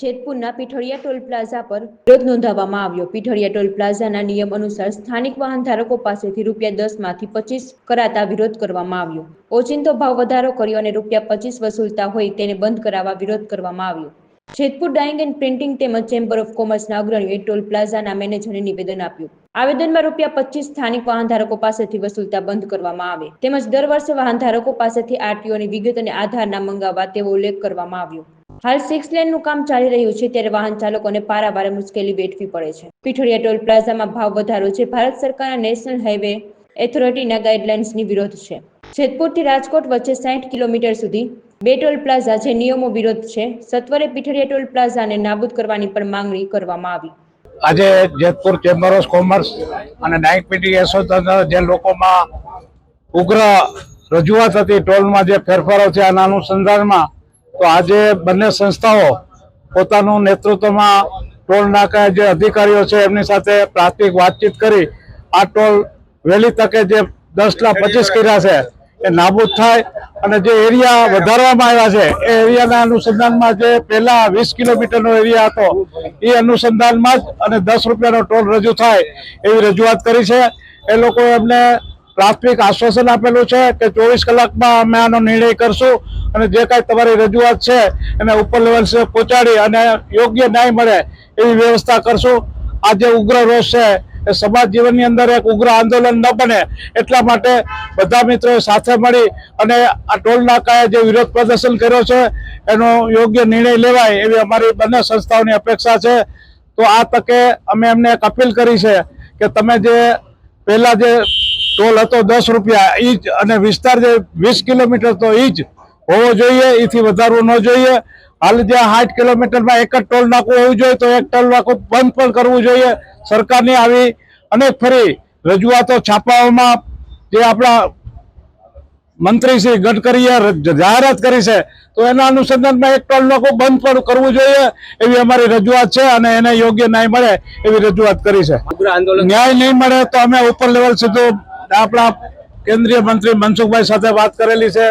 જેતપુરના Pithadiya toll plaza પર વિરોધ નોંધાવવામાં આવ્યો. પીઠળિયા ટોલ પ્લાઝાના નિયમ અનુસાર સ્થાનિક વાહન ધારકો પાસેથી રૂપિયા દસમાંથી પચીસ કરાતા વિરોધ કરવામાં આવ્યો. ઓચિંતો ભાવ વધારો કર્યો અને રૂપિયા પચીસ વસૂલતા હોય તેને બંધ કરાવવા વિરોધ કરવામાં આવ્યો. જેતપુર ડાઇંગ એન્ડ પ્રિન્ટિંગ તેમજ ચેમ્બર ઓફ કોમર્સના અગ્રણીઓએ ટોલ પ્લાઝાના મેનેજરને નિવેદન આપ્યું. આવેદનમાં રૂપિયા પચીસ સ્થાનિક વાહન ધારકો પાસેથી વસૂલતા બંધ કરવામાં આવે. તેમજ દર વર્ષે વાહન ધારકો પાસેથી આરટીઓની વિગત અને આધારના મંગાવવા તેવો ઉલ્લેખ કરવામાં આવ્યો. હાલ સિક્સ લેનનું કામ ચાલી રહ્યું છે ત્યારે વાહન ચાલકોને પારાવારે મુશ્કેલી વેઠવી પડે છે. પીઠોડિયા ટોલ પ્લાઝામાં ભાવ વધારો છે. ભારત સરકારના નેશનલ હાઈવે એથોરિટીના ગાઈડલાઇન્સની વિરોધ છે. જેતપુરથી રાજકોટ વચ્ચે સાઠ કિલોમીટર સુધી બે ટોલ પ્લાઝા જે નિયમો વિરોધ છે. સત્વરે પીઠળિયા ટોલ પ્લાઝાને નાબૂદ કરવાની પણ માંગણી કરવામાં આવી. આજે જેતપુર ચેમ્બર ઓફ કોમર્સ અને નાઇટ પીટી એસોસિએશન જે લોકોમાં ઉગ્ર રજૂઆત હતી ટોલમાં જે ફેરફારો છે આના અનુસંધાનમાં તો આજે બંને સંસ્થાઓ પોતાનું નેતૃત્વમાં ટોલ નાકા જે અધિકારીઓ છે, એમની સાથે પ્રાથમિક વાતચીત કરી, આ ટોલ વહેલી તકે જે દસ લાખ પચીસ કર્યા છે, એ નાબૂદ થાય અને જે એરિયા વધારવામાં આવ્યા છે, એ એરિયાના અનુસંધાનમાં જે પહેલા વીસ કિલોમીટરનો એરિયા હતો, એ અનુસંધાનમાં જ અને દસ રૂપિયાનો ટોલ રજૂ થાય એવી રજૂઆત કરી છે. એ લોકો એમને પ્રાથમિક આશ્વાસન આપેલું છે કે ચોવીસ કલાકમાં અમે આનો નિર્ણય કરશું અને જે કાંઈ તમારી રજૂઆત છે એને ઉપર લેવલ પહોંચાડી અને યોગ્ય ન્યાય મળે એવી વ્યવસ્થા કરશું. આ જે ઉગ્ર રોષ છે એ સમાજ જીવનની અંદર એક ઉગ્ર આંદોલન ન બને એટલા માટે બધા મિત્રો સાથે મળી અને આ ટોલ નાકાએ જે વિરોધ પ્રદર્શન કર્યો છે એનો યોગ્ય નિર્ણય લેવાય એવી અમારી બંને સંસ્થાઓની અપેક્ષા છે. તો આ તકે અમે એમને એક અપીલ કરી છે કે તમે જે પહેલા જે ટોલ હતો દસ રૂપિયા. એ જ અને વિસ્તાર જે વીસ કિલોમીટર તો એ જ હોવો જોઈએ એથી વધારવું ન જોઈએ. હાલ જ્યાં સાઠ કિલોમીટરમાં એક જ ટોલ નાકું હોવું જોઈએ તો એક ટોલ નાકું બંધ પણ કરવું જોઈએ સરકારની આવી. અનેક ફરી રજૂઆતો છાપાઓમાં જે આપણા મંત્રી શ્રી ગડકરીએ જાહેરાત કરી છે તો એના અનુસંધાનમાં એક ટોલ નાકું બંધ પણ કરવું જોઈએ એવી અમારી રજૂઆત છે અને એને યોગ્ય ન્યાય મળે એવી રજૂઆત કરી છે. ન્યાય નહીં મળે તો અમે ઉપર લેવલ સુધી આપણા કેન્દ્રીય મંત્રી મનસુખભાઈ સાથે વાત કરેલી છે.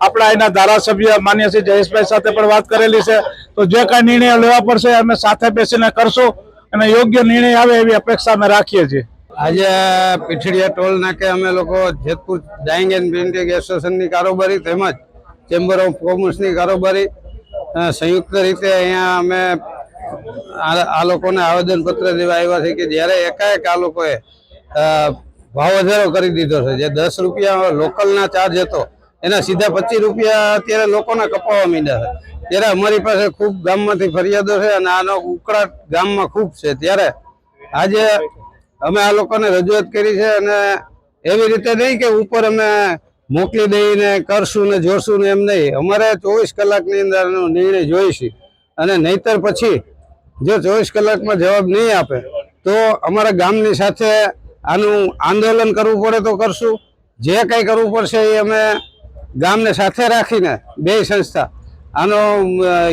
આપણા એના ધારાસભ્ય માન્ય શ્રી જયેશભાઈ સાથે પણ વાત કરેલી છે. તો જે કાંઈ નિર્ણય લેવા પડશે અમે સાથે બેસીને કરશું અને યોગ્ય નિર્ણય આવે એવી અપેક્ષા અમે રાખીએ છીએ. આજે પીઠડિયા ટોલ નાકે અમે લોકો જેતપુર ડાઇંગ એન્ડ પ્રિન્ટિંગ એસોસિએશનની કારોબારી તેમજ ચેમ્બર ઓફ કોમર્સની કારોબારી સંયુક્ત રીતે અહીંયા અમે આ લોકોને આવેદનપત્ર દેવા આવ્યા છે કે જ્યારે એકાએક આ લોકોએ ભાવ વધારો કરી દીધો છે. જે દસ રૂપિયા લોકલના ચાર્જ હતો, એના સીધા પચીસ રૂપિયા અત્યારે લોકોના કપાવવા માંડ્યા છે. ત્યારે અમારી પાસે ખૂબ ગામમાંથી ફરિયાદો છે અને આનો ઉકળાટ ગામમાં ખૂબ છે. ત્યારે આજે અમે આ લોકોને રજૂઆત કરી છે અને એવી રીતે નહીં કે ઉપર અમે મોકલી દઈને કરશું ને જોશું ને એમ નહીં. અમારે ચોવીસ કલાકની અંદરનો નિર્ણય જોઈશું. અને નહીતર પછી જો ચોવીસ કલાકમાં જવાબ નહીં આપે, તો અમારા ગામની સાથે આનું આંદોલન કરવું પડે તો કરશું. જે કંઈ કરવું પડશે એ અમે ગામને સાથે રાખીને બે સંસ્થા આનો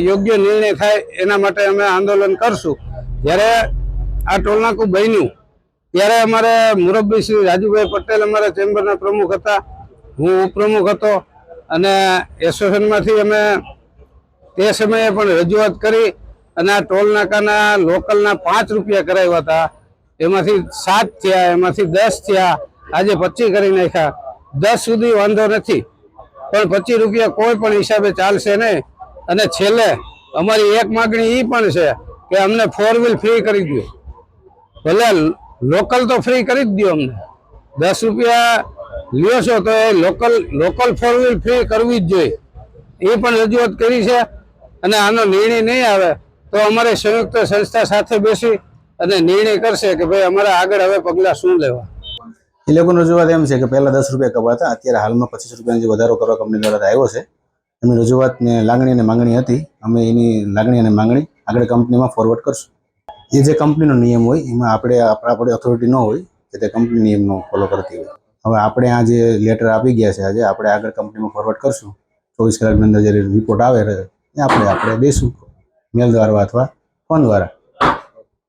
યોગ્ય નિર્ણય થાય એના માટે અમે આંદોલન કરશું. જ્યારે આ ટોલનાકું બન્યું, ત્યારે અમારે મુરબ્બી શ્રી રાજુભાઈ પટેલ અમારા ચેમ્બરના પ્રમુખ હતા. હું ઉપપ્રમુખ હતો અને એસોસિએશનમાંથી અમે તે સમયે પણ રજૂઆત કરી અને આ ટોલ નાકાના લોકલના પાંચ રૂપિયા કરાવ્યા હતા. એમાંથી સાત થયા, એમાંથી દસ થયા, આજે પચીસ કરી નાખ્યા. દસ સુધી વાંધો નથી. પણ પચીસ રૂપિયા કોઈ પણ હિસાબે ચાલશે નહીં. અને છેલ્લે, અમારી એક માગણી એ પણ છે કે અમને ફોર વ્હીલ ફ્રી કરી દો ભલે લોકલ તો ફ્રી કરી જ દો અમને. દસ રૂપિયા લ્યો છો તો એ local local four wheel free કરવી જ જોઈએ. એ પણ રજૂઆત કરી છે. અને આનો નિર્ણય નહીં આવે તો અમારે સંયુક્ત સંસ્થા સાથે બેસી અને નિર્ણય કરશે કે ભાઈ અમારે આગળ હવે પગલાં શું લેવા. એ લોકોની રજૂઆત એમ છે કે પહેલા દસ રૂપિયા કપાતા અત્યારે હાલમાં પચીસ રૂપિયાનો જે વધારો કરવા કંપની દ્વારા આવ્યો છે, એમની રજૂઆત ને લાગણી અને માંગણી હતી, અમે એની લાગણી અને માંગણી આગળ કંપનીમાં ફોરવર્ડ કરશું. એ જે કંપનીનો નિયમ હોય, એમાં આપણા આપણે ઓથોરિટી ન હોય, કે તે કંપની નિયમનો ફોલો કરતી હોય. હવે આપણે આ જે લેટર આપી ગયા છે આજે, આપણે આગળ કંપનીમાં ફોરવર્ડ કરશું. ચોવીસ કલાકની અંદર જે રિપોર્ટ આવે એ આપણે આપણે દઈશું મેલ દ્વારા અથવા ફોન દ્વારા